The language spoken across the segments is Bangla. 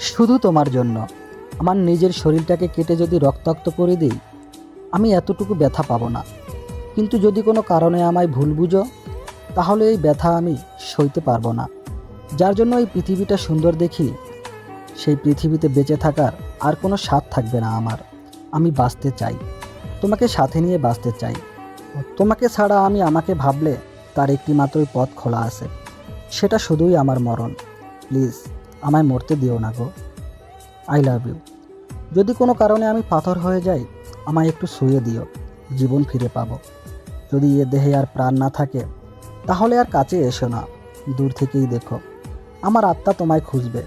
শুধু তোমার জন্য। আমার নিজের শরীরটাকে কেটে যদি রক্তাক্ত করে দিই, আমি এতটুকু ব্যথা পাবো না। কিন্তু যদি কোনো কারণে আমায় ভুল বুঝো, তাহলে এই ব্যথা আমি সইতে পারব না। যার জন্য এই পৃথিবীটা সুন্দর দেখি, সেই পৃথিবীতে বেঁচে থাকার আর কোনো স্বাদ থাকবে না আমার। আমি বাঁচতে চাই। তোমাকে সাথে নিয়ে বাঁচতে চাই। তোমাকে ছাড়া আমি আমাকে ভাবলে তার একটি মাত্রই পথ খোলা আছে। সেটা শুধুই আমার মরণ। প্লিজ। আমায় মরতে দিও না গো। আই লাভ ইউ যদি কোনো কারণে আমি পাথর হয়ে যাই, আমায় একটু শুয়ে দিও, জীবন ফিরে পাবো। যদি এ দেহে আর প্রাণ না থাকে, তাহলে আর কাছে এসো না, দূর থেকেই দেখো। আমার আত্মা তোমায় খুঁজবে,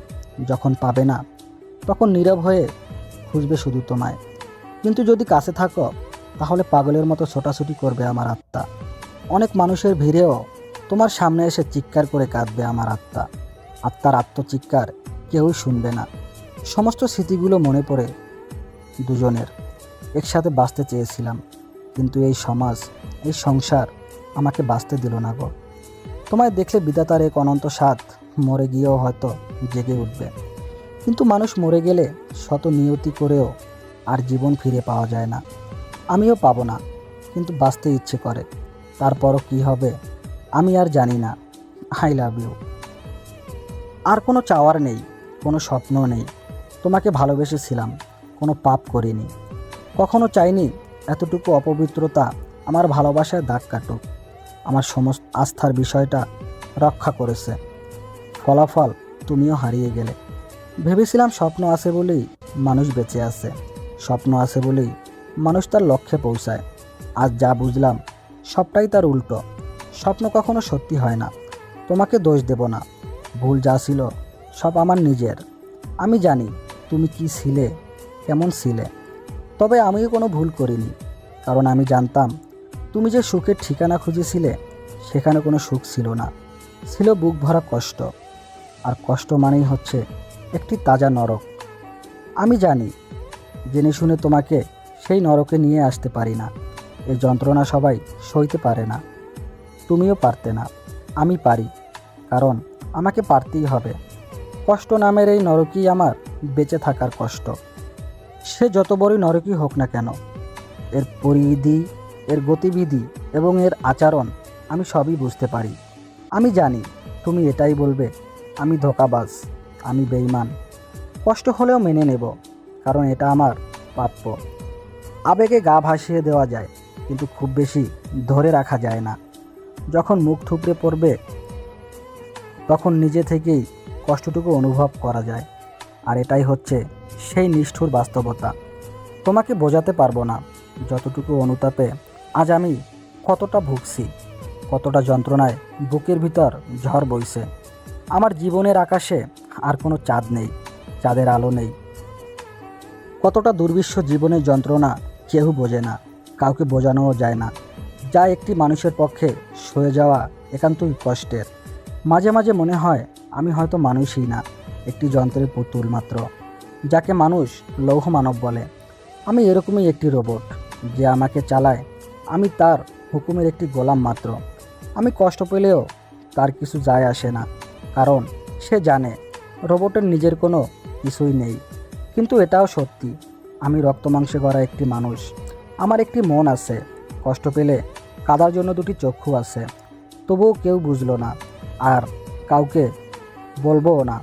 যখন পাবে না, তখন নীরব হয়ে খুঁজবে শুধু তোমায়। কিন্তু যদি কাছে থাকো, তাহলে পাগলের মতো ছোটাছুটি করবে আমার আত্মা। অনেক মানুষের ভিড়েও তোমার সামনে এসে চিৎকার করে কাঁদবে আমার আত্মা। আত্মার আত্মচিৎকার কেউই শুনবে না। সমস্ত স্মৃতিগুলো মনে পড়ে দুজনের। একসাথে বাঁচতে চেয়েছিলাম, কিন্তু এই সমাজ, এই সংসার আমাকে বাঁচতে দিল না গো। তোমায় দেখলে বিধাতার এক অনন্ত স্বাদ মরে গিয়েও হয়তো জেগে উঠবে। কিন্তু মানুষ মরে গেলে শত নিয়তি করেও আর জীবন ফিরে পাওয়া যায় না। আমিও পাবো না, কিন্তু বাঁচতে ইচ্ছে করে। তারপরও কি হবে, আমি আর জানি না। I love you. আর কোনো চাওয়ার নেই, কোনো স্বপ্ন নেই। তোমাকে ভালোবেসেছিলাম, কোনো পাপ করিনি। কখনো চাইনি এতটুকু অপবিত্রতা আমার ভালোবাসায় দাগ কাটুক। আমার সমস্ত আস্থার বিষয়টা রক্ষা করেছে। ফলাফল তুমিও হারিয়ে গেলে। ভেবেছিলাম স্বপ্ন আছে বলেই মানুষ বেঁচে আছে। স্বপ্ন আছে বলেই মানুষ তার লক্ষ্যে পৌঁছায়। আজ যা বুঝলাম, সবটাই তার উল্টো। স্বপ্ন কখনো সত্যি হয় না। তোমাকে দোষ দেব না। ভুল যা ছিল সব আমার নিজের। আমি জানি তুমি কি ছিলে, কেমন ছিলে। তবে আমিও কোনো ভুল করিনি, কারণ আমি জানতাম তুমি যে সুখের ঠিকানা খুঁজেছিলে, সেখানে কোনো সুখ ছিল না। ছিল বুক ভরা কষ্ট, আর কষ্ট মানেই হচ্ছে একটি তাজা নরক। আমি জানি, জেনে শুনে তোমাকে সেই নরকে নিয়ে আসতে পারি না এই যন্ত্রণা সবাই সইতে পারে না। তুমিও পারতে না, আমি পারি, কারণ আমাকে পারতেই হবে। কষ্ট নামের এই নরকই আমার বেঁচে থাকার কষ্ট। সে যত বড়ই নরকই হোক না কেন, এর পরিধি, এর গতিবিধি এবং এর আচরণ আমি সবই বুঝতে পারি। আমি জানি তুমি এটাই বলবে, আমি ধোকাবাজ, আমি বেইমান কষ্ট হলেও মেনে নেব, কারণ এটা আমার প্রাপ্য। আবেগে গা ভাসিয়ে দেওয়া যায়, কিন্তু খুব বেশি ধরে রাখা যায় না। যখন মুখ থুবড়ে পড়বে তখন নিজে থেকেই কষ্টটুকু অনুভব করা যায়। আর এটাই হচ্ছে সেই নিষ্ঠুর বাস্তবতা। তোমাকে বোঝাতে পারব না যতটুকু অনুতাপে আজ আমি কতটা ভুগছি, কতটা যন্ত্রণায় বুকের ভিতর ঝড় বইছে। আমার জীবনের আকাশে আর কোনো চাঁদ নেই, চাঁদের আলো নেই। কতটা দুর্বিশ্ব জীবনের যন্ত্রণা কেউ বোঝে না, কাউকে বোঝানোও যায় না। যা একটি মানুষের পক্ষে সয়ে যাওয়া একান্তই কষ্টের। মাঝে মাঝে মনে হয় আমি হয়তো মানুষই না, একটি যন্ত্রের পুতুল মাত্র, যাকে মানুষ লৌহ মানব বলে। আমি এরকমই একটি রোবট যে আমাকে চালায়। আমি তার হুকুমের একটি গোলাম মাত্র। আমি কষ্ট পেলেও তার কিছু যায় আসে না, কারণ সে জানে রোবটের নিজের কোনো কিছুই নেই। কিন্তু এটাও সত্যি, আমি রক্ত মাংসে গড়া একটি মানুষ। আমার একটি মন আছে, কষ্ট পেলে কাদার জন্য দুটি চক্ষু আছে, তবুও কেউ বুঝলো না। আর কাউকে বলব না।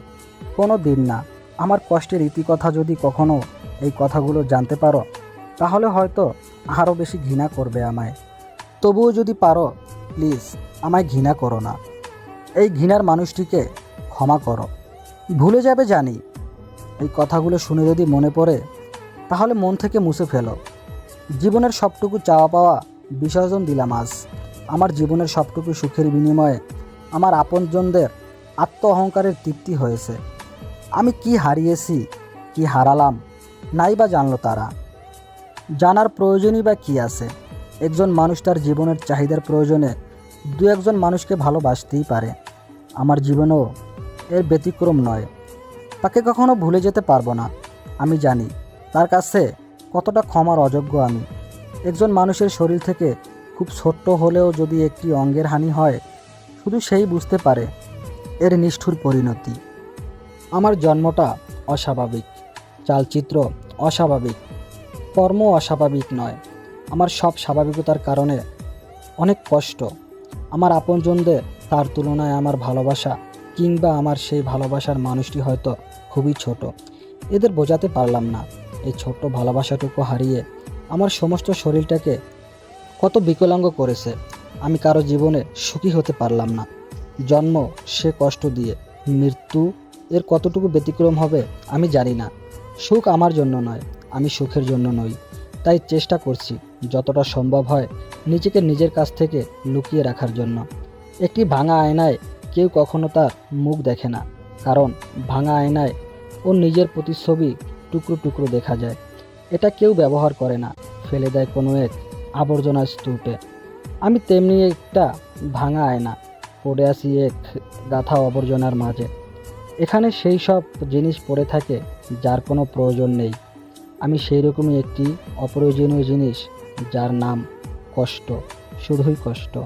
কোনো দিন না। আমার কষ্টের ইতিকথা যদি কখনো এই কথাগুলো জানতে পারো, তাহলে হয়তো আরও বেশি ঘৃণা করবে আমায়। তবুও যদি পারো, প্লিজ, আমায় ঘৃণা করো না। এই ঘৃণার মানুষটিকে ক্ষমা করো। ভুলে যাবে জানি। এই কথাগুলো শুনে যদি মনে পড়ে, তাহলে মন থেকে মুছে ফেলো। জীবনের সবটুকু চাওয়া পাওয়া বিসর্জন দিলাম আজ। আমার জীবনের সবটুকু সুখের বিনিময়ে আমার আপনজনদের আত্ম অহংকারের তৃপ্তি হয়েছে। আমি কি হারিয়েছি, কি হারালাম নাই বা জানলো তারা? জানার প্রয়োজনই বা কী আছে? একজন মানুষ তার জীবনের চাহিদার প্রয়োজনে দু একজন মানুষকে ভালোবাসতেই পারে। আমার জীবনেও এর ব্যতিক্রম নয়। তাকে কখনো ভুলে যেতে পারব না। আমি জানি, তার কাছে কতটা ক্ষমার অযোগ্য আমি। একজন মানুষের শরীর থেকে খুব ছোট্ট হলেও যদি একটি অঙ্গের হানি হয় শুধু সেই বুঝতে পারে এর নিষ্ঠুর পরিণতি। আমার জন্মটা অস্বাভাবিক, চালচিত্র অস্বাভাবিক, কর্ম অস্বাভাবিক নয়। আমার সব স্বাভাবিকতার কারণে অনেক কষ্ট। আমার আপনজনদের তার তুলনায় আমার ভালোবাসা কিংবা আমার সেই ভালোবাসার মানুষটি হয়তো খুবই ছোট। এদের বোঝাতে পারলাম না। এই ছোট্ট ভালোবাসাটুকু হারিয়ে আমার সমস্ত শরীরটাকে কত বিকলাঙ্গ করেছে। আমি কারও জীবনে সুখী হতে পারলাম না। জন্ম সে কষ্ট দিয়ে, মৃত্যু এর কতটুকু ব্যতিক্রম হবে আমি জানি না। সুখ আমার জন্য নয়, আমি সুখের জন্য নই। তাই চেষ্টা করছি যতটা সম্ভব হয় নিজেকে নিজের কাছ থেকে লুকিয়ে রাখার জন্য। একটি ভাঙা আয়নায় কেউ কখনো তার মুখ দেখে না, কারণ ভাঙা আয়নায় ওর নিজের প্রতিচ্ছবি টুকরো টুকরো দেখা যায়। এটা কেউ ব্যবহার করে না, ফেলে দেয় কোনো এক আবর্জনার স্তূপে। আমি তেমনি একটা ভাঙা আয়না। পড়ে আসি এক গাথা আবর্জনার মাঝে। এখানে সেই সব জিনিস পড়ে থাকে, যার কোনো প্রয়োজন নেই। আমি সেই রকমই একটি অপ্রয়োজনীয় জিনিস, যার নাম কষ্ট, শুধুই কষ্ট।